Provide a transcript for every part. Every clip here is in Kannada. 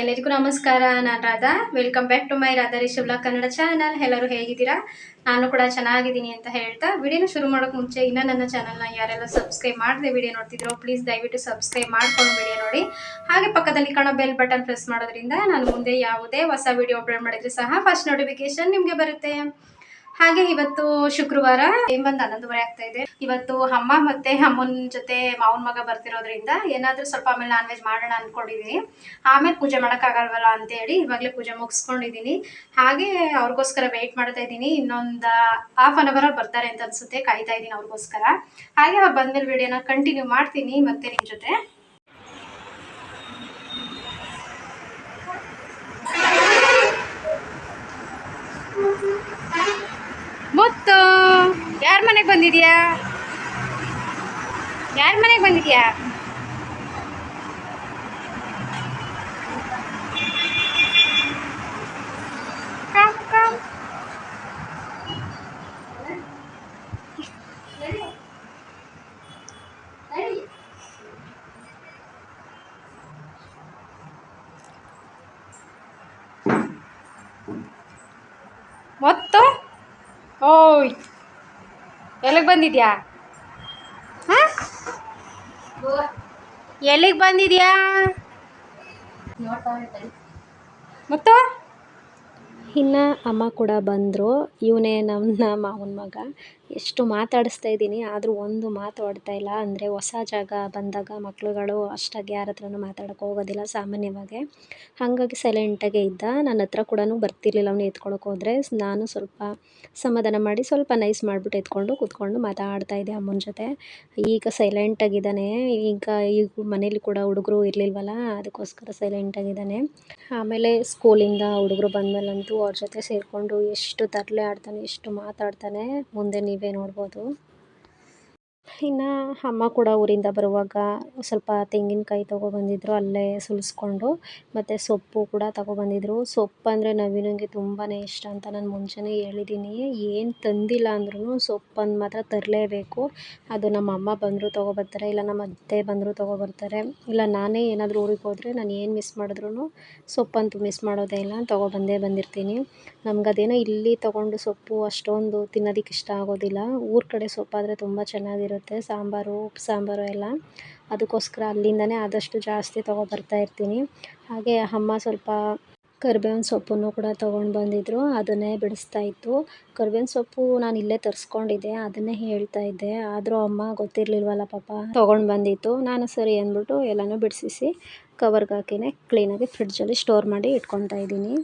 ಎಲ್ಲರಿಗೂ ನಮಸ್ಕಾರ, ನಾನು Radha. Welcome back to my Radha ರಿಷಬ್ಲಾ Kannada channel ಎಲ್ಲರೂ ಹೇಗಿದ್ದೀರಾ? ನಾನು ಕೂಡ ಚೆನ್ನಾಗಿದ್ದೀನಿ ಅಂತ ಹೇಳ್ತಾ ವಿಡಿಯೋನ ಶುರು ಮಾಡೋಕೆ ಮುಂಚೆ ಇನ್ನೂ ನನ್ನ ಚಾನಲ್ನ ಯಾರೆಲ್ಲ ಸಬ್ಸ್ಕ್ರೈಬ್ ಮಾಡಿದೆ ವಿಡಿಯೋ ನೋಡ್ತಿದ್ರು ಪ್ಲೀಸ್ ದಯವಿಟ್ಟು ಸಬ್ಸ್ಕ್ರೈಬ್ ಮಾಡ್ಕೊಂಡು ವಿಡಿಯೋ ನೋಡಿ. ಹಾಗೆ ಪಕ್ಕದಲ್ಲಿ ಕಾಣೋ ಬೆಲ್ ಬಟನ್ ಪ್ರೆಸ್ ಮಾಡೋದ್ರಿಂದ ನಾನು ಮುಂದೆ ಯಾವುದೇ ಹೊಸ ವಿಡಿಯೋ ಅಪ್ಲೋಡ್ ಮಾಡಿದ್ರೆ ಸಹ ಫಸ್ಟ್ ನೋಟಿಫಿಕೇಶನ್ ನಿಮಗೆ ಬರುತ್ತೆ. ಹಾಗೆ ಇವತ್ತು ಶುಕ್ರವಾರ ಒಂದು ಹನ್ನೊಂದುವರೆ ಆಗ್ತಾ ಇದೆ. ಇವತ್ತು ಅಮ್ಮ ಮತ್ತೆ ಅಮ್ಮನ ಜೊತೆ ಮಾವನ ಮಗ ಬರ್ತಿರೋದ್ರಿಂದ ಏನಾದ್ರೂ ಸ್ವಲ್ಪ ಆಮೇಲೆ ನಾನ್ ವೆಜ್ ಮಾಡೋಣ ಅನ್ಕೊಂಡಿದೀನಿ. ಆಮೇಲೆ ಪೂಜೆ ಮಾಡೋಕ್ಕಾಗಲ್ವಲ್ಲ ಅಂತೇಳಿ ಇವಾಗ್ಲೇ ಪೂಜೆ ಮುಗಿಸ್ಕೊಂಡಿದೀನಿ. ಹಾಗೆ ಅವ್ರಿಗೋಸ್ಕರ ವೆಯ್ಟ್ ಮಾಡ್ತಾ ಇದ್ದೀನಿ ಇನ್ನೊಂದು ಹಾಫ್ ಅನ್ ಅವರ್ ಬರ್ತಾರೆ ಅಂತ ಅನ್ಸುತ್ತೆ. ಕಾಯ್ತಾ ಇದ್ದೀನಿ ಅವ್ರಿಗೋಸ್ಕರ. ಹಾಗೆ ಅವ್ರು ಬಂದ್ಮೇಲೆ ವಿಡಿಯೋನ ಕಂಟಿನ್ಯೂ ಮಾಡ್ತೀನಿ ಮತ್ತೆ ನಿಮ್ ಜೊತೆ. ಯಾರ ಮನೆಗೆ ಬಂದಿದ್ಯಾ? ಯಾರ ಮನೆಗೆ ಬಂದಿದ್ಯಾ? ಕಮ್ ಕಮ್ ಮುತ್ತು ಓಯ್ ಎಲ್ಲಿಗೆ ಬಂದಿದ್ಯಾ? ಹಾಂ? ಎಲ್ಲಿಗೆ ಬಂದಿದ್ಯಾ? ಮತ್ತು? ಇನ್ನು ಅಮ್ಮ ಕೂಡ ಬಂದರು. ಇವನೇ ನಮ್ಮ ಮಾವನ ಮಗ. ಎಷ್ಟು ಮಾತಾಡಿಸ್ತಾ ಇದ್ದೀನಿ, ಆದರೂ ಒಂದು ಮಾತು ಆಡ್ತಾ ಇಲ್ಲ. ಅಂದರೆ ಹೊಸ ಜಾಗ ಬಂದಾಗ ಮಕ್ಕಳುಗಳು ಅಷ್ಟಾಗಿ ಯಾರ ಹತ್ರನೂ ಮಾತಾಡೋಕ್ಕೆ ಹೋಗೋದಿಲ್ಲ ಸಾಮಾನ್ಯವಾಗಿ. ಹಾಗಾಗಿ ಸೈಲೆಂಟಾಗೇ ಇದ್ದ. ನನ್ನ ಹತ್ರ ಕೂಡ ಬರ್ತಿರ್ಲಿಲ್ಲ ಅವನು ಎತ್ಕೊಳಕ್ಕೆ ಹೋದರೆ. ನಾನು ಸ್ವಲ್ಪ ಸಮಾಧಾನ ಮಾಡಿ ಸ್ವಲ್ಪ ನೈಸ್ ಮಾಡಿಬಿಟ್ಟು ಎತ್ಕೊಂಡು ಕೂತ್ಕೊಂಡು ಮಾತಾಡ್ತಾ ಇದ್ದೆ ಅಮ್ಮನ ಜೊತೆ. ಈಗ ಸೈಲೆಂಟಾಗಿದ್ದಾನೆ ಈಗ ಈಗ ಮನೇಲಿ ಕೂಡ ಹುಡುಗರು ಇರಲಿಲ್ವಲ್ಲ, ಅದಕ್ಕೋಸ್ಕರ ಸೈಲೆಂಟಾಗಿದ್ದಾನೆ ಆಮೇಲೆ ಸ್ಕೂಲಿಂದ ಹುಡುಗರು ಬಂದಮೇಲಂತೂ ಅವ್ರ ಜೊತೆ ಸೇರಿಕೊಂಡು ಎಷ್ಟು ತರಲೆ ಆಡ್ತಾನೆ, ಎಷ್ಟು ಮಾತಾಡ್ತಾನೆ, ಮುಂದೆ ನೀವೇ ನೋಡ್ಬೋದು. ಇನ್ನು ಅಮ್ಮ ಕೂಡ ಊರಿಂದ ಬರುವಾಗ ಸ್ವಲ್ಪ ತೆಂಗಿನಕಾಯಿ ತೊಗೊಬಂದಿದ್ರು, ಅಲ್ಲೇ ಸುಲಿಸ್ಕೊಂಡು ಮತ್ತು ಸೊಪ್ಪು ಕೂಡ ತೊಗೊಬಂದಿದ್ರು. ಸೊಪ್ಪು ಅಂದರೆ ನವೀನಿಗೆ ತುಂಬಾ ಇಷ್ಟ ಅಂತ ನಾನು ಮುಂಚೆನೇ ಹೇಳಿದ್ದೀನಿ ಏನು ತಂದಿಲ್ಲ ಅಂದ್ರೂ ಸೊಪ್ಪನ್ನು ಮಾತ್ರ ತರಲೇಬೇಕು. ಅದು ನಮ್ಮ ಅಮ್ಮ ಬಂದರೂ ತೊಗೊಬರ್ತಾರೆ, ಇಲ್ಲ ನಮ್ಮ ಅತ್ತೆ ಬಂದರೂ ತೊಗೊಬರ್ತಾರೆ, ಇಲ್ಲ ನಾನೇ ಏನಾದರೂ ಊರಿಗೆ ಹೋದರೆ ನಾನು ಏನು ಮಿಸ್ ಮಾಡಿದ್ರೂ ಸೊಪ್ಪಂತೂ ಮಿಸ್ ಮಾಡೋದೇ ಇಲ್ಲ, ತೊಗೊಬಂದೇ ಬಂದಿರ್ತೀನಿ. ನಮ್ಗೆ ಅದೇನೋ ಇಲ್ಲಿ ತೊಗೊಂಡು ಸೊಪ್ಪು ಅಷ್ಟೊಂದು ತಿನ್ನೋದಕ್ಕೆ ಇಷ್ಟ ಆಗೋದಿಲ್ಲ. ಊರ ಕಡೆ ಸೊಪ್ಪಾದರೆ ತುಂಬ ಚೆನ್ನಾಗಿರುತ್ತೆ. ಸಾಂಬಾರು, ಉಪ್ಪು, ಸಾಂಬಾರು ಎಲ್ಲ. ಅದಕ್ಕೋಸ್ಕರ ಅಲ್ಲಿಂದನೇ ಆದಷ್ಟು ಜಾಸ್ತಿ ತೊಗೊಬರ್ತಾ ಇರ್ತೀನಿ. ಹಾಗೆ ಅಮ್ಮ ಸ್ವಲ್ಪ ಕರ್ಬೇವಿನ ಸೊಪ್ಪನ್ನು ಕೂಡ ತೊಗೊಂಡು ಬಂದಿದ್ದರು ಅದನ್ನೇ ಬಿಡಿಸ್ತಾ ಇತ್ತು. ಕರ್ಬೇವಿನ ಸೊಪ್ಪು ನಾನು ಇಲ್ಲೇ ತರಿಸ್ಕೊಂಡಿದ್ದೆ. ಅದನ್ನೇ ಹೇಳ್ತಾ ಇದ್ದೆ. ಆದರೂ ಅಮ್ಮ ಗೊತ್ತಿರಲಿಲ್ವಲ್ಲ ಪಾಪ. ತೊಗೊಂಡು ಬಂದಿತ್ತು. ನಾನು ಸರಿ ಅಂದ್ಬಿಟ್ಟು ಎಲ್ಲನೂ ಬಿಡಿಸಿಸಿ ಕವರ್ಗೆ ಹಾಕಿನೇ ಕ್ಲೀನಾಗಿ ಫ್ರಿಡ್ಜಲ್ಲಿ ಸ್ಟೋರ್ ಮಾಡಿ ಇಟ್ಕೊತಾ ಇದ್ದೀನಿ.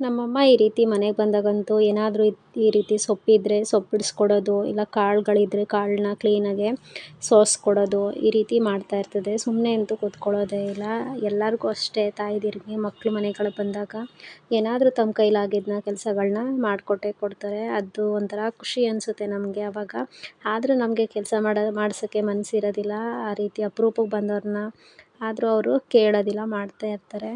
ನಮ್ಮಮ್ಮ ಈ ರೀತಿ ಮನೆಗೆ ಬಂದಾಗಂತೂ ಏನಾದರೂ ಈ ರೀತಿ ಸೊಪ್ಪಿದ್ದರೆ ಸೊಪ್ಪು ಬಿಡಿಸ್ಕೊಡೋದು ಇಲ್ಲ ಕಾಳುಗಳಿದ್ರೆ ಕಾಳನ್ನ ಕ್ಲೀನಾಗೆ ಸೋಸ್ಕೊಡೋದು ಈ ರೀತಿ ಮಾಡ್ತಾ ಇರ್ತದೆ. ಸುಮ್ಮನೆ ಅಂತೂ ಕೂತ್ಕೊಳ್ಳೋದೇ ಇಲ್ಲ. ಎಲ್ಲರಿಗೂ ಅಷ್ಟೇ ತಾಯಿದಿರಿಗೆ ಮಕ್ಕಳು ಮನೆಗಳಿಗೆ ಬಂದಾಗ ಏನಾದರೂ ತಮ್ಮ ಕೈಲಾಗಿದ್ದನ್ನ ಕೆಲಸಗಳನ್ನ ಮಾಡಿಕೊಟ್ಟೇ ಕೊಡ್ತಾರೆ. ಅದು ಒಂಥರ ಖುಷಿ ಅನಿಸುತ್ತೆ ನಮಗೆ ಆವಾಗ ಆದರೂ ನಮಗೆ ಕೆಲಸ ಮಾಡೋ, ಮಾಡಿಸೋಕ್ಕೆ ಮನಸ್ಸಿರೋದಿಲ್ಲ ಆ ರೀತಿ ಅಪರೂಪಕ್ಕೆ ಬಂದವ್ರನ್ನ ಆದರೂ ಅವರು ಕೇಳೋದಿಲ್ಲ, ಮಾಡ್ತಾ ಇರ್ತಾರೆ.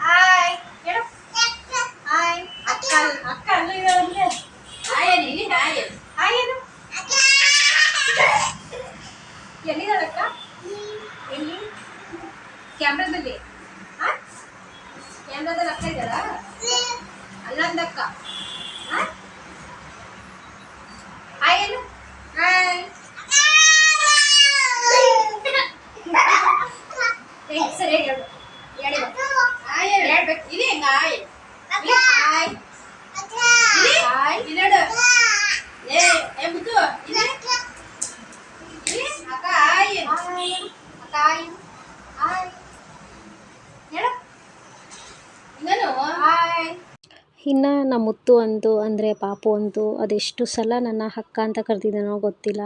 ಹಾಯ್ ಹೇಳು ಹಾಯ್ ಅಕ್ಕ ಅಕ್ಕ ಅಲ್ಲಿರೋದ್ರೆ ಹಾಯ್ ಇಲ್ಲಿ ಹಾಯ್ ಹಾಯ್ ಏನು ಎಲ್ಲಿದ್ದಾರೆ ಅಕ್ಕ ಎಲ್ಲಿ ಕ್ಯಾಮ್ರಾದಲ್ಲಿ ಹಾ ಕ್ಯಾಮ್ರಾದಲ್ಲಿ ಅಕ್ಕ ಇದ್ದಾರಾ ಅಲ್ಲಂದಕ್ಕ ಹಾ ಹಾಯ್ ಏನು ಹಾಯ್ ಏ, ಸರಿ ಹೇಳು ಹೇಳಿ ಹಾಯ್ ಹೇಳ್ಬೇಕು ಇಲ್ಲಿ ಹೆಂಗ ಹಾಯ್ ಇಲ್ಲಿ ಹಾಯ್ ಇಲ್ಲಿ ಹಾಯ್ ಇಲ್ಲಿ ನೋಡು ಏ ಏ ಮುದ್ದು ಇಲ್ಲಿ ಇಲ್ಲಿ ಅಕ್ಕ ಹಾಯ್ ಹಾಯ್ ಹೇಳು ಇನ್ನೇನು ಹಾಯ್ ಇನ್ನು ನಮ್ಮ ಮುತ್ತು ಅಂತು ಅಂದರೆ ಪಾಪು ಅಂತೂ ಅದೆಷ್ಟು ಸಲ ನನ್ನ ಅಕ್ಕ ಅಂತ ಕರೆದಿದ್ದಾನೋ ಗೊತ್ತಿಲ್ಲ.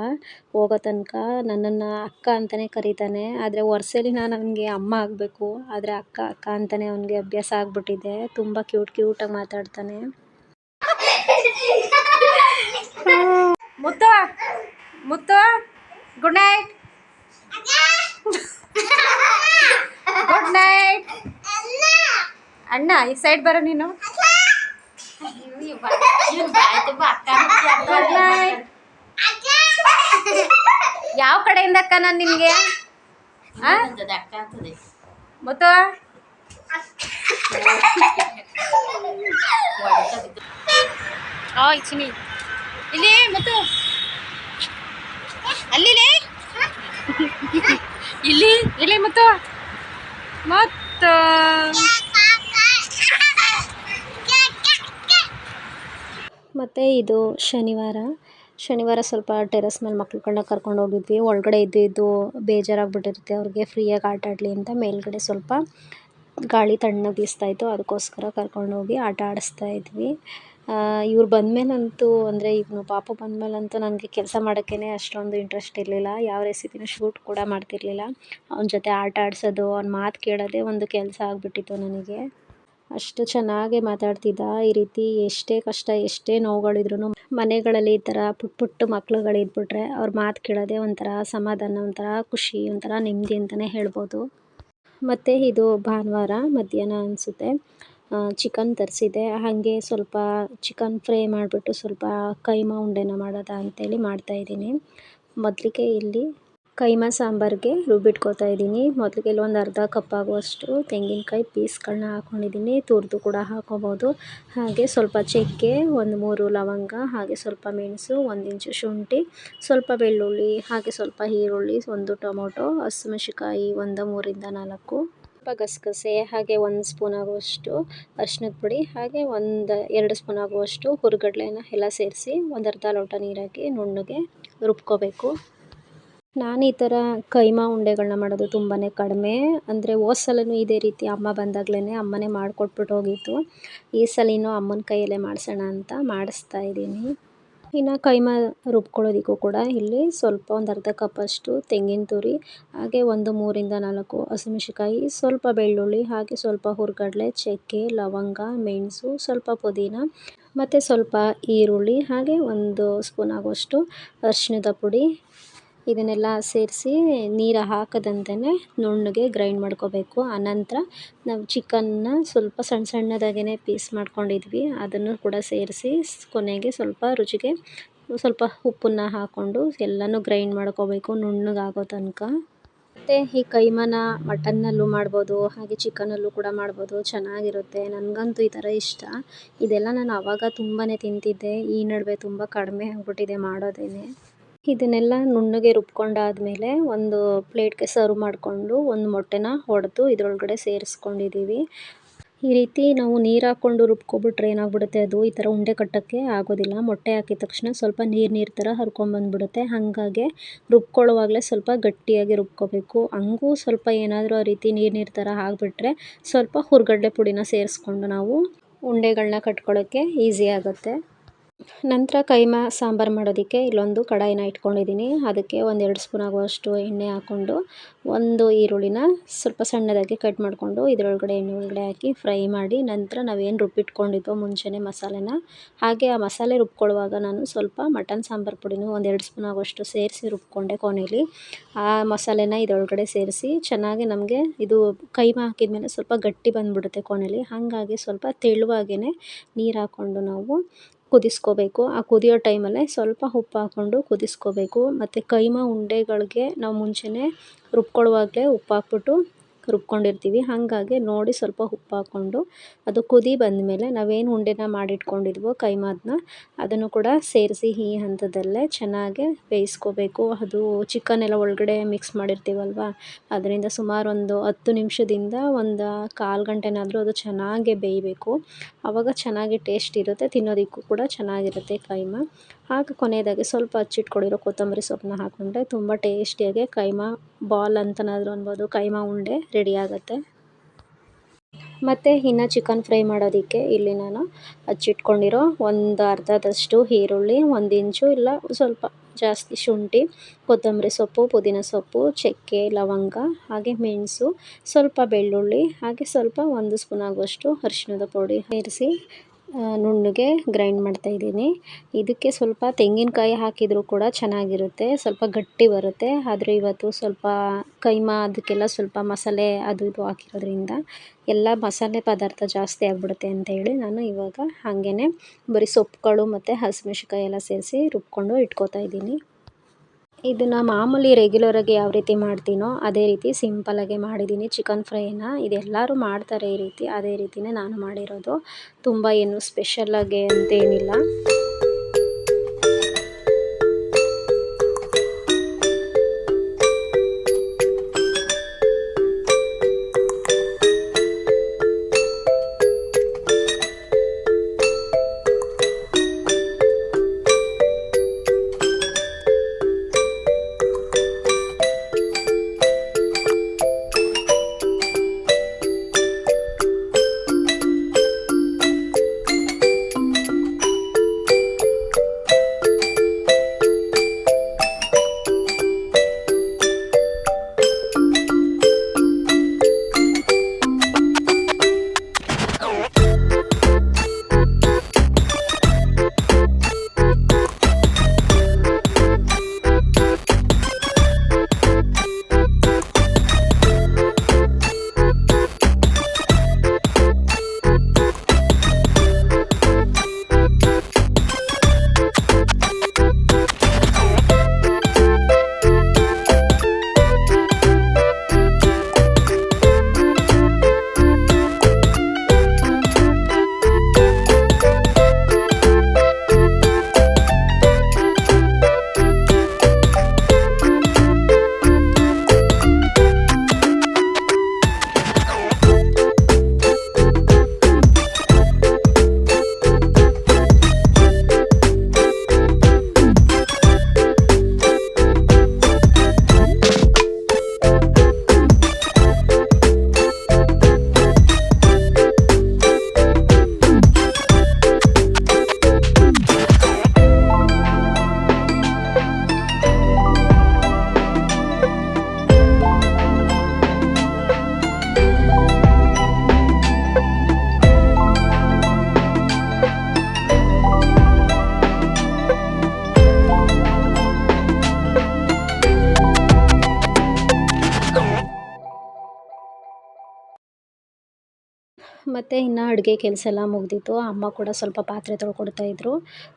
ಹೋಗೋ ತನಕ ನನ್ನನ್ನು ಅಕ್ಕ ಅಂತಲೇ ಕರೀತಾನೆ. ಆದರೆ ವರ್ಷಲಿ ನಾನು ಅವನಿಗೆ ಅಮ್ಮ ಆಗಬೇಕು. ಆದರೆ ಅಕ್ಕ ಅಕ್ಕ ಅಂತಲೇ ಅವನಿಗೆ ಅಭ್ಯಾಸ ಆಗಿಬಿಟ್ಟಿದೆ. ತುಂಬ ಕ್ಯೂಟ್ ಕ್ಯೂಟಾಗಿ ಮಾತಾಡ್ತಾನೆ. ಮುತ್ತು ಮುತ್ತು ಗುಡ್ ನೈಟ್ ಗುಡ್ ನೈಟ್ ಅಣ್ಣ, ಈ ಸೈಡ್ ಬರೋ ನೀನು. ಗುಡ್ ನೈಟ್ ಯಾವ ಕಡೆಯಿಂದ ಅಕ್ಕ ನಾನು ನಿನಗೆ? ಮುತ್ತು. ಓಯ್ ಚಿನಿ ಇಲ್ಲಿ, ಮತ್ತು. ಅಲ್ಲಿ, ಇಲ್ಲಿ. ಇಲ್ಲಿ ಮತ್ತು. ಮತ್ತು. ಇದು ಶನಿವಾರ. ಶನಿವಾರ ಸ್ವಲ್ಪ ಟೆರೆಸ್ ಮೇಲೆ ಮಕ್ಳುಗಳನ್ನ ಕರ್ಕೊಂಡು ಹೋಗಿದ್ವಿ. ಒಳಗಡೆ ಇದ್ದು ಇದ್ದು ಬೇಜಾರಾಗ್ಬಿಟ್ಟಿರುತ್ತೆ. ಅವ್ರಿಗೆ ಫ್ರೀಯಾಗಿ ಆಟ ಆಡಲಿ ಅಂತ ಮೇಲ್ಗಡೆ ಸ್ವಲ್ಪ ಗಾಳಿ ತಣ್ಣಗೆ ಬೀಸ್ತಾಯಿತ್ತು ಅದಕ್ಕೋಸ್ಕರ ಕರ್ಕೊಂಡೋಗಿ ಆಟ ಆಡಿಸ್ತಾ ಇದ್ವಿ. ಇವ್ರು ಬಂದಮೇಲಂತೂ ಅಂದರೆ ಇವನು ಪಾಪು ಬಂದಮೇಲಂತೂ ನನಗೆ ಕೆಲಸ ಮಾಡೋಕ್ಕೇ ಅಷ್ಟೊಂದು ಇಂಟ್ರೆಸ್ಟ್ ಇರಲಿಲ್ಲ. ಯಾವ ರೆಸಿಪಿನೂ ಶೂಟ್ ಕೂಡ ಮಾಡ್ತಿರಲಿಲ್ಲ. ಅವ್ನ ಜೊತೆ ಆಟ ಆಡಿಸೋದು, ಅವ್ನ ಮಾತು ಕೇಳೋದೇ ಒಂದು ಕೆಲಸ ಆಗಿಬಿಟ್ಟಿತ್ತು ನನಗೆ. ಅಷ್ಟು ಚೆನ್ನಾಗಿ ಮಾತಾಡ್ತಿದ್ದ. ಈ ರೀತಿ ಎಷ್ಟೇ ಕಷ್ಟ, ಎಷ್ಟೇ ನೋವುಗಳಿದ್ರು ಮನೆಗಳಲ್ಲಿ ಈ ಥರ ಪುಟ್ಟ ಪುಟ್ಟ ಮಕ್ಳುಗಳು ಇದ್ಬಿಟ್ರೆ ಅವ್ರ ಮಾತು ಕೇಳೋದೇ ಒಂಥರ ಸಮಾಧಾನ, ಒಂಥರ ಖುಷಿ, ಒಂಥರ ನೆಮ್ಮದಿ ಅಂತಲೇ ಹೇಳ್ಬೋದು. ಮತ್ತು ಇದು ಭಾನುವಾರ ಮಧ್ಯಾಹ್ನ ಅನಿಸುತ್ತೆ. ಚಿಕನ್ ತರಿಸಿದೆ ಹಾಗೆ ಸ್ವಲ್ಪ ಚಿಕನ್ ಫ್ರೈ ಮಾಡಿಬಿಟ್ಟು ಸ್ವಲ್ಪ ಕೈಮಾ ಉಂಡೆನ ಮಾಡೋದಾ ಅಂತೇಳಿ ಮಾಡ್ತಾಯಿದ್ದೀನಿ ಮೊದಲಿಗೆ ಇಲ್ಲಿ ಕೈಮಾ ಸಾಂಬಾರಿಗೆ ರುಬ್ಬಿಟ್ಕೋತಾ ಇದ್ದೀನಿ. ಮೊದಲಿಗೆ ಇಲ್ಲಿ ಒಂದು ಅರ್ಧ ಕಪ್ ಆಗುವಷ್ಟು ತೆಂಗಿನಕಾಯಿ ಪೀಸ್ಗಳನ್ನ ಹಾಕ್ಕೊಂಡಿದ್ದೀನಿ ತುರಿದು ಕೂಡ ಹಾಕೋಬೋದು. ಹಾಗೆ ಸ್ವಲ್ಪ ಚಕ್ಕೆ, ಒಂದು ಮೂರು ಲವಂಗ, ಹಾಗೆ ಸ್ವಲ್ಪ ಮೆಣಸು, ಒಂದು ಇಂಚು ಶುಂಠಿ, ಸ್ವಲ್ಪ ಬೆಳ್ಳುಳ್ಳಿ, ಹಾಗೆ ಸ್ವಲ್ಪ ಈರುಳ್ಳಿ, ಒಂದು ಟೊಮೊಟೊ ಹಸಿಮೆಣ್ಸಿಕಾಯಿ ಒಂದು ಮೂರಿಂದ ನಾಲ್ಕು ಸ್ವಲ್ಪ ಗಸಗಸೆ, ಹಾಗೆ ಒಂದು ಸ್ಪೂನ್ ಆಗುವಷ್ಟು ಅರಿಶಿನದ ಪುಡಿ, ಹಾಗೆ ಒಂದು ಎರಡು ಸ್ಪೂನ್ ಆಗುವಷ್ಟು ಹುರುಗಡಲೆನ ಎಲ್ಲ ಸೇರಿಸಿ ಒಂದು ಅರ್ಧ ಲೋಟ ನೀರಾಕಿ ನುಣ್ಣಗೆ ರುಬ್ಕೋಬೇಕು. ನಾನು ಈ ಥರ ಕೈಮಾ ಉಂಡೆಗಳನ್ನ ಮಾಡೋದು ತುಂಬಾ ಕಡಿಮೆ. ಅಂದರೆ ಸಲವೂ ಇದೇ ರೀತಿ ಅಮ್ಮ ಬಂದಾಗಲೇ ಅಮ್ಮನೇ ಮಾಡಿಕೊಟ್ಬಿಟ್ಟು ಹೋಗಿತ್ತು. ಈ ಸಲಿನೂ ಅಮ್ಮನ ಕೈಯಲ್ಲೇ ಮಾಡಿಸೋಣ ಅಂತ ಮಾಡಿಸ್ತಾ ಇದ್ದೀನಿ. ಇನ್ನು ಕೈಮಾ ರುಬ್ಕೊಳ್ಳೋದಕ್ಕೂ ಕೂಡ ಇಲ್ಲಿ ಸ್ವಲ್ಪ ಒಂದು ಅರ್ಧ ಕಪ್ಪಷ್ಟು ತೆಂಗಿನ ತುರಿ, ಹಾಗೆ ಒಂದು ಮೂರಿಂದ ನಾಲ್ಕು ಹಸಿಮೆಣ್ಸಿಕಾಯಿ ಸ್ವಲ್ಪ ಬೆಳ್ಳುಳ್ಳಿ, ಹಾಗೆ ಸ್ವಲ್ಪ ಹುರ್ಗಡ್ಲೆ, ಚಕ್ಕೆ, ಲವಂಗ, ಮೆಣಸು, ಸ್ವಲ್ಪ ಪುದೀನ, ಮತ್ತು ಸ್ವಲ್ಪ ಈರುಳ್ಳಿ, ಹಾಗೆ ಒಂದು ಸ್ಪೂನ್ ಆಗುವಷ್ಟು ಅರಿಶಿಣದ ಪುಡಿ ಇದನ್ನೆಲ್ಲ ಸೇರಿಸಿ ನೀರು ಹಾಕದಂತೆಯೇ ನುಣ್ಣಗೆ ಗ್ರೈಂಡ್ ಮಾಡ್ಕೋಬೇಕು. ಆನಂತರ ನಾವು ಚಿಕನ್ನ ಸ್ವಲ್ಪ ಸಣ್ಣ ಸಣ್ಣದಾಗೇ ಪೀಸ್ ಮಾಡ್ಕೊಂಡಿದ್ವಿ. ಅದನ್ನು ಕೂಡ ಸೇರಿಸಿ ಕೊನೆಗೆ ಸ್ವಲ್ಪ ರುಚಿಗೆ ಸ್ವಲ್ಪ ಉಪ್ಪನ್ನ ಹಾಕ್ಕೊಂಡು ಎಲ್ಲನೂ ಗ್ರೈಂಡ್ ಮಾಡ್ಕೋಬೇಕು ನುಣ್ಣಗಾಗೋ ತನಕ. ಮತ್ತು ಈ ಕೈಮನ ಮಟನ್ನಲ್ಲೂ ಮಾಡ್ಬೋದು, ಹಾಗೆ ಚಿಕನಲ್ಲೂ ಕೂಡ ಮಾಡ್ಬೋದು. ಚೆನ್ನಾಗಿರುತ್ತೆ. ನನಗಂತೂ ಈ ಥರ ಇಷ್ಟ. ಇದೆಲ್ಲ ನಾನು ಆವಾಗ ತುಂಬಾ ತಿಂತಿದ್ದೆ. ಈ ನಡುವೆ ತುಂಬ ಕಡಿಮೆ ಆಗಿಬಿಟ್ಟಿದೆ ಮಾಡೋದೇನೆ. ಇದನ್ನೆಲ್ಲ ನುಣ್ಣಗೆ ರುಬ್ಕೊಂಡಾದಮೇಲೆ ಒಂದು ಪ್ಲೇಟ್ಗೆ ಸರ್ವ್ ಮಾಡಿಕೊಂಡು ಒಂದು ಮೊಟ್ಟೆನ ಹೊಡೆದು ಇದರೊಳಗಡೆ ಸೇರಿಸ್ಕೊಂಡಿದ್ದೀವಿ. ಈ ರೀತಿ ನಾವು ನೀರು ಹಾಕ್ಕೊಂಡು ರುಬ್ಕೊಬಿಟ್ರೆ ಏನಾಗ್ಬಿಡುತ್ತೆ ಅದು? ಈ ಥರ ಉಂಡೆ ಕಟ್ಟೋಕ್ಕೆ ಆಗೋದಿಲ್ಲ. ಮೊಟ್ಟೆ ಹಾಕಿದ ತಕ್ಷಣ ಸ್ವಲ್ಪ ನೀರು ನೀರು ಥರ ಹರ್ಕೊಂಬಂದ್ಬಿಡುತ್ತೆ ಹಾಗಾಗಿ ರುಬ್ಕೊಳ್ಳುವಾಗಲೇ ಸ್ವಲ್ಪ ಗಟ್ಟಿಯಾಗಿ ರುಬ್ಕೋಬೇಕು. ಹಂಗೂ ಸ್ವಲ್ಪ ಏನಾದರೂ ಆ ರೀತಿ ನೀರು ನೀರು ಥರ ಆಗಿಬಿಟ್ರೆ ಸ್ವಲ್ಪ ಹುರ್ಗಡ್ಲೆ ಪುಡಿನ ಸೇರಿಸ್ಕೊಂಡು ನಾವು ಉಂಡೆಗಳನ್ನ ಕಟ್ಕೊಳ್ಳೋಕ್ಕೆ ಈಸಿ ಆಗುತ್ತೆ. ನಂತರ ಕೈಮಾ ಸಾಂಬಾರು ಮಾಡೋದಕ್ಕೆ ಇಲ್ಲೊಂದು ಕಡಾಯಿನ ಇಟ್ಕೊಂಡಿದ್ದೀನಿ. ಅದಕ್ಕೆ ಒಂದೆರಡು ಸ್ಪೂನ್ ಆಗುವಷ್ಟು ಎಣ್ಣೆ ಹಾಕ್ಕೊಂಡು, ಒಂದು ಈರುಳ್ಳಿನ ಸ್ವಲ್ಪ ಸಣ್ಣದಾಗಿ ಕಟ್ ಮಾಡಿಕೊಂಡು, ಇದರೊಳಗಡೆ ಎಣ್ಣೆ ಒಳಗಡೆ ಹಾಕಿ ಫ್ರೈ ಮಾಡಿ, ನಂತರ ನಾವೇನು ರುಬ್ಬಿಟ್ಕೊಂಡಿದ್ದೋ ಮುಂಚೆನೆ ಮಸಾಲೆನ, ಹಾಗೆ ಆ ಮಸಾಲೆ ರುಬ್ಕೊಳ್ಳುವಾಗ ನಾನು ಸ್ವಲ್ಪ ಮಟನ್ ಸಾಂಬಾರು ಪುಡಿನೂ ಒಂದೆರಡು ಸ್ಪೂನ್ ಆಗುವಷ್ಟು ಸೇರಿಸಿ ರುಬ್ಕೊಂಡೆ ಕೊನೆಯಲ್ಲಿ ಆ ಮಸಾಲೆನ ಇದರೊಳಗಡೆ ಸೇರಿಸಿ, ಚೆನ್ನಾಗಿ ನಮಗೆ ಇದು ಕೈಮಾ ಹಾಕಿದ್ಮೇಲೆ ಸ್ವಲ್ಪ ಗಟ್ಟಿ ಬಂದುಬಿಡುತ್ತೆ ಕೊನೆಯಲ್ಲಿ ಹಾಗಾಗಿ ಸ್ವಲ್ಪ ತೆಳುವಾಗೇ ನೀರು ಹಾಕ್ಕೊಂಡು ನಾವು ಕುದಿಸ್ಕೋಬೇಕು. ಆ ಕುದಿಯೋ ಟೈಮಲ್ಲೇ ಸ್ವಲ್ಪ ಉಪ್ಪು ಹಾಕ್ಕೊಂಡು ಕುದಿಸ್ಕೋಬೇಕು. ಮತ್ತು ಕೈಮಾ ಉಂಡೆಗಳಿಗೆ ನಾವು ಮುಂಚೆಯೇ ರುಬ್ಕೊಳ್ಳುವಾಗಲೇ ಉಪ್ಪು ಹಾಕ್ಬಿಟ್ಟು ರುಬ್ಕೊಂಡಿರ್ತೀವಿ. ಹಾಗಾಗಿ ನೋಡಿ ಸ್ವಲ್ಪ ಉಪ್ಪು ಹಾಕ್ಕೊಂಡು ಅದು ಕುದಿ ಬಂದಮೇಲೆ ನಾವೇನು ಉಂಡೆನ ಮಾಡಿಟ್ಕೊಂಡಿದ್ವೋ ಕೈಮಾದನ್ನ ಅದನ್ನು ಕೂಡ ಸೇರಿಸಿ ಈ ಹಂತದಲ್ಲೇ ಚೆನ್ನಾಗಿ ಬೇಯಿಸ್ಕೋಬೇಕು. ಅದು ಚಿಕನ್ ಎಲ್ಲ ಒಳಗಡೆ ಮಿಕ್ಸ್ ಮಾಡಿರ್ತೀವಲ್ವ? ಅದರಿಂದ ಸುಮಾರು ಒಂದು ಹತ್ತು ನಿಮಿಷದಿಂದ ಒಂದು ಕಾಲು ಗಂಟೆನಾದರೂ ಅದು ಚೆನ್ನಾಗೆ ಬೇಯಬೇಕು. ಆವಾಗ ಚೆನ್ನಾಗಿ ಟೇಸ್ಟ್ ಇರುತ್ತೆ, ತಿನ್ನೋದಕ್ಕೂ ಕೂಡ ಚೆನ್ನಾಗಿರುತ್ತೆ ಕೈಮಾ. ಹಾಗೆ ಕೊನೆಯದಾಗಿ ಸ್ವಲ್ಪ ಹಚ್ಚಿಟ್ಕೊಂಡಿರೋ ಕೊತ್ತಂಬರಿ ಸೊಪ್ಪನ್ನ ಹಾಕ್ಕೊಂಡ್ರೆ ತುಂಬ ಟೇಸ್ಟಿಯಾಗಿ ಕೈಮಾ ಬಾಲ್ ಅಂತನಾದರೂ ಅನ್ಬೋದು, ಕೈಮಾ ಉಂಡೆ ರೆಡಿ ಆಗುತ್ತೆ. ಮತ್ತು ಇನ್ನು ಚಿಕನ್ ಫ್ರೈ ಮಾಡೋದಕ್ಕೆ ಇಲ್ಲಿ ನಾನು ಹಚ್ಚಿಟ್ಕೊಂಡಿರೋ ಒಂದು ಅರ್ಧದಷ್ಟು ಈರುಳ್ಳಿ, ಒಂದು ಇಂಚು ಇಲ್ಲ ಸ್ವಲ್ಪ ಜಾಸ್ತಿ ಶುಂಠಿ, ಕೊತ್ತಂಬರಿ ಸೊಪ್ಪು, ಪುದೀನ ಸೊಪ್ಪು, ಚಕ್ಕೆ, ಲವಂಗ, ಹಾಗೆ ಮೆಣಸು, ಸ್ವಲ್ಪ ಬೆಳ್ಳುಳ್ಳಿ, ಹಾಗೆ ಸ್ವಲ್ಪ ಒಂದು ಸ್ಪೂನ್ ಆಗುವಷ್ಟು ಅರಿಶಿಣದ ಪುಡಿ ಸೇರಿಸಿ ನುಣ್ಣಗೆ ಗ್ರೈಂಡ್ ಮಾಡ್ತಾಯಿದ್ದೀನಿ ಇದಕ್ಕೆ ಸ್ವಲ್ಪ ತೆಂಗಿನಕಾಯಿ ಹಾಕಿದರೂ ಕೂಡ ಚೆನ್ನಾಗಿರುತ್ತೆ. ಸ್ವಲ್ಪ ಗಟ್ಟಿ ಬರುತ್ತೆ. ಆದರೆ ಇವತ್ತು ಸ್ವಲ್ಪ ಕೈಮಾ, ಅದಕ್ಕೆಲ್ಲ ಸ್ವಲ್ಪ ಮಸಾಲೆ ಅದು ಇದು ಹಾಕಿರೋದ್ರಿಂದ ಎಲ್ಲ ಮಸಾಲೆ ಪದಾರ್ಥ ಜಾಸ್ತಿ ಆಗಿಬಿಡುತ್ತೆ ಅಂತೇಳಿ ನಾನು ಇವಾಗ ಹಾಗೇ ಬರೀ ಸೊಪ್ಪುಗಳು ಮತ್ತು ಹಸಿಮೆಣ್ಸಿಕಾಯಿ ಎಲ್ಲ ಸೇರಿಸಿ ರುಬ್ಕೊಂಡು ಇಟ್ಕೋತಾ ಇದ್ದೀನಿ. ಇದನ್ನು ಮಾಮೂಲಿ ರೆಗ್ಯುಲರಾಗಿ ಯಾವ ರೀತಿ ಮಾಡ್ತೀನೋ ಅದೇ ರೀತಿ ಸಿಂಪಲಾಗೆ ಮಾಡಿದ್ದೀನಿ ಚಿಕನ್ ಫ್ರೈನ ಇದೆಲ್ಲರೂ ಮಾಡ್ತಾರೆ ಈ ರೀತಿ. ಅದೇ ರೀತಿಯೇ ನಾನು ಮಾಡಿರೋದು. ತುಂಬ ಏನು ಸ್ಪೆಷಲಾಗಿ ಅಂತೇನಿಲ್ಲ. ಮತ್ತು ಇನ್ನು ಅಡುಗೆ ಕೆಲಸ ಎಲ್ಲ ಮುಗಿದಿತ್ತು. ಅಮ್ಮ ಕೂಡ ಸ್ವಲ್ಪ ಪಾತ್ರೆ ತೊಳ್ಕೊಡ್ತಾ ಇದ್ದರು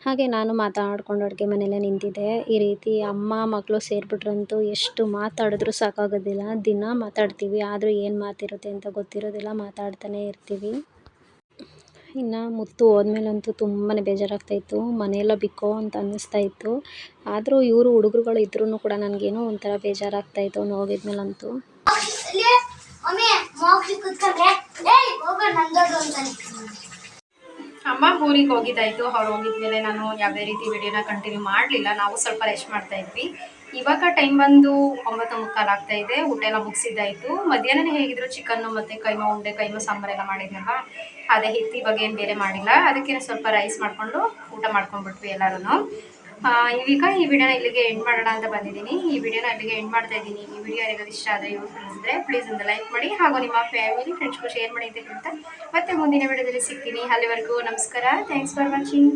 ಹಾಗೆ ನಾನು ಮಾತಾಡ್ಕೊಂಡು ಅಡುಗೆ ಮನೆಯಲ್ಲೇ ನಿಂತಿದ್ದೆ. ಈ ರೀತಿ ಅಮ್ಮ ಮಕ್ಕಳು ಸೇರಿಬಿಟ್ರಂತೂ ಎಷ್ಟು ಮಾತಾಡಿದ್ರೂ ಸಾಕಾಗೋದಿಲ್ಲ. ದಿನ ಮಾತಾಡ್ತೀವಿ, ಆದರೂ ಏನು ಮಾತಿರುತ್ತೆ ಅಂತ ಗೊತ್ತಿರೋದಿಲ್ಲ. ಮಾತಾಡ್ತಾನೆ ಇರ್ತೀವಿ. ಇನ್ನು ಮುತ್ತು ಹೋದ್ಮೇಲಂತೂ ತುಂಬಾ ಬೇಜಾರಾಗ್ತಾಯಿತ್ತು ಮನೆಯೆಲ್ಲ ಬಿಕ್ಕೋ ಅಂತ ಅನ್ನಿಸ್ತಾ ಇತ್ತು. ಆದರೂ ಇವರು ಹುಡುಗರುಗಳು ಇದ್ರೂ ಕೂಡ ನನಗೇನೋ ಒಂಥರ ಬೇಜಾರಾಗ್ತಾಯಿತ್ತು ಅವ್ನು ಅಮ್ಮ, ಊರಿಗೆ ಹೋಗಿದ್ದಾಯ್ತು. ಅವ್ರು ಹೋಗಿದ್ಮೇಲೆ ನಾನು ಯಾವುದೇ ರೀತಿ ವಿಡಿಯೋನ ಕಂಟಿನ್ಯೂ ಮಾಡಲಿಲ್ಲ. ನಾವು ಸ್ವಲ್ಪ ರೆಸ್ಟ್ ಮಾಡ್ತಾ ಇದ್ವಿ. ಇವಾಗ ಟೈಮ್ ಬಂದು ಒಂಬತ್ತು ಮುಕ್ಕಾಲು ಆಗ್ತಾ ಇದೆ. ಊಟ ಎಲ್ಲ ಮುಗಿಸಿದ್ದಾಯ್ತು. ಮಧ್ಯಾಹ್ನ ಹೇಗಿದ್ರು ಚಿಕನ್ನು ಮತ್ತು ಕೈಮಾ ಉಂಡೆ, ಕೈಮಾ ಸಾಂಬಾರೆಲ್ಲ ಮಾಡಿದ್ನಲ್ಲ ಅದೇ ಹಿತ್ತಿ ಬಗ್ಗೆ ಏನು ಬೇರೆ ಮಾಡಿಲ್ಲ. ಅದಕ್ಕೆ ಸ್ವಲ್ಪ ರೈಸ್ ಮಾಡಿಕೊಂಡು ಊಟ ಮಾಡ್ಕೊಂಡ್ಬಿಟ್ವಿ ಎಲ್ಲರೂ ಈಗ ಈ ವಿಡಿಯೋನ ಇಲ್ಲಿಗೆ ಎಂಡ್ ಮಾಡೋಣ ಅಂತ ಬಂದಿದ್ದೀನಿ. ಈ ವಿಡಿಯೋನ ಇಲ್ಲಿಗೆ ಎಂಡ್ ಮಾಡ್ತಾ ಇದ್ದೀನಿ. ಈ ವಿಡಿಯೋ ಯಾರಿಗಾದ್ರು ಇಷ್ಟ ಆದರೆ ಯೂಸ್ ಅನಿಸಿದ್ರೆ ಪ್ಲೀಸ್ ಒಂದು ಲೈಕ್ ಮಾಡಿ ಹಾಗೂ ನಿಮ್ಮ ಫ್ಯಾಮಿಲಿ ಫ್ರೆಂಡ್ಸ್ಗೂ ಶೇರ್ ಮಾಡಿ ಅಂತ ಮತ್ತೆ ಮುಂದಿನ ವಿಡಿಯೋದಲ್ಲಿ ಸಿಗ್ತೀನಿ. ಅಲ್ಲಿವರೆಗೂ ನಮಸ್ಕಾರ. Thanks for watching